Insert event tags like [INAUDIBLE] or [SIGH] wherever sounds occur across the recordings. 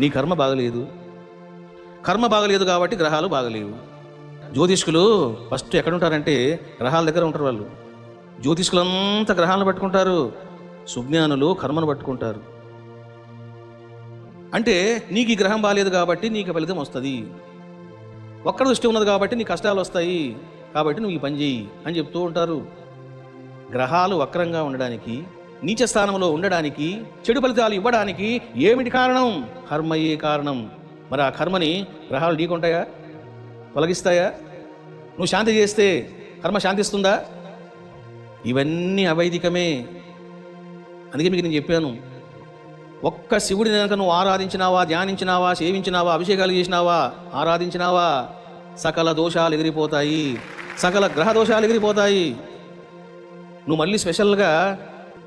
నీ కర్మ బాగలేదు. కర్మ బాగలేదు కాబట్టి గ్రహాలు బాగలేవు. జ్యోతిష్కులు ఫస్ట్ ఎక్కడుంటారంటే గ్రహాల దగ్గర ఉంటారు వాళ్ళు. జ్యోతిష్కులంతా గ్రహాలను పట్టుకుంటారు. సుజ్ఞానులు కర్మను పట్టుకుంటారు. అంటే నీకు ఈ గ్రహం బాగాలేదు కాబట్టి నీకు ఫలితం వస్తుంది. ఒక్కడ దృష్టి ఉన్నది కాబట్టి నీ కష్టాలు వస్తాయి. కాబట్టి నువ్వు ఈ పని చేయి అని చెప్తూ ఉంటారు. గ్రహాలు వక్రంగా ఉండడానికి నీచ స్థానంలో ఉండడానికి చెడు ఫలితాలు ఇవ్వడానికి ఏమిటి కారణం? కర్మయే కారణం. మరి ఆ కర్మని గ్రహాలు ఢీకొంటాయా తొలగిస్తాయా? నువ్వు శాంతి చేస్తే కర్మ శాంతిస్తుందా? ఇవన్నీ అవైదికమే. అందుకే మీకు నేను చెప్పాను. ఒక్క శివుడిని కనుక నువ్వు ఆరాధించినావా ధ్యానించినావా సేవించినావా అభిషేకాలు చేసినావా ఆరాధించినావా? సకల దోషాలు ఎగిరిపోతాయి. సకల గ్రహ దోషాలు ఎగిరిపోతాయి. నువ్వు మళ్ళీ స్పెషల్గా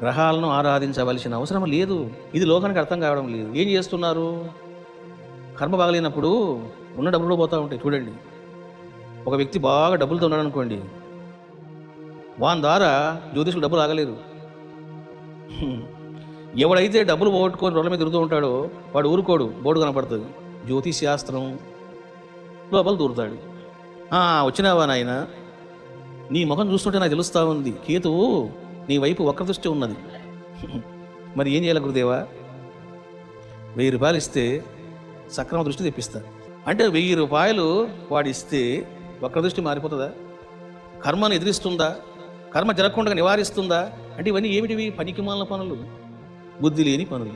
గ్రహాలను ఆరాధించవలసిన అవసరం లేదు. ఇది లోకానికి అర్థం కావడం లేదు. ఏం చేస్తున్నారు? కర్మ బాగలేనప్పుడు ఉన్న డబ్బులు పోతూ ఉంటాయి. చూడండి. ఒక వ్యక్తి బాగా డబ్బులతో ఉన్నాడు అనుకోండి. వాని ద్వారా జ్యోతిషులు డబ్బులు ఆగలేరు. [LAUGHS] ఎవడైతే డబ్బులు పోగొట్టుకొని రోడ్ల మీద తిరుగుతూ ఉంటాడో వాడు ఊరుకోడు. బోర్డు కనపడుతుంది. జ్యోతిష్ శాస్త్రం లోపల దూరుతాడు. వచ్చినావా నాయన? నీ ముఖం చూస్తుంటే నాకు తెలుస్తా ఉంది. కేతువు నీ వైపు వక్ర దృష్టి ఉన్నది. మరి ఏం చేయాలి గురుదేవా? వెయ్యి రూపాయలు ఇస్తే సక్రమ దృష్టి తెప్పిస్తారు అంటే వెయ్యి రూపాయలు వాడు ఇస్తే వక్ర దృష్టి మారిపోతుందా? కర్మను ఎదిరిస్తుందా? కర్మ జరగకుండా నివారిస్తుందా? అంటే ఇవన్నీ ఏమిటివి? పనికిమాలిన పనులు. బుద్ధి లేని పనులు.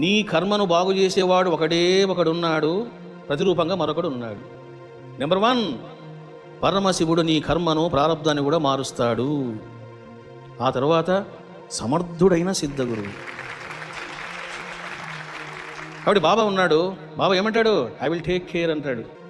నీ కర్మను బాగు చేసేవాడు ఒకడే ఒకడున్నాడు. ప్రతిరూపంగా మరొకడు ఉన్నాడు. నెంబర్ వన్ పరమశివుడు నీ కర్మను ప్రారంధాన్ని కూడా మారుస్తాడు. ఆ తర్వాత సమర్థుడైన సిద్ధగురు. కాబట్టి బాబా ఉన్నాడు. బాబా ఏమంటాడు? ఐ విల్ టేక్ కేర్ అంటాడు.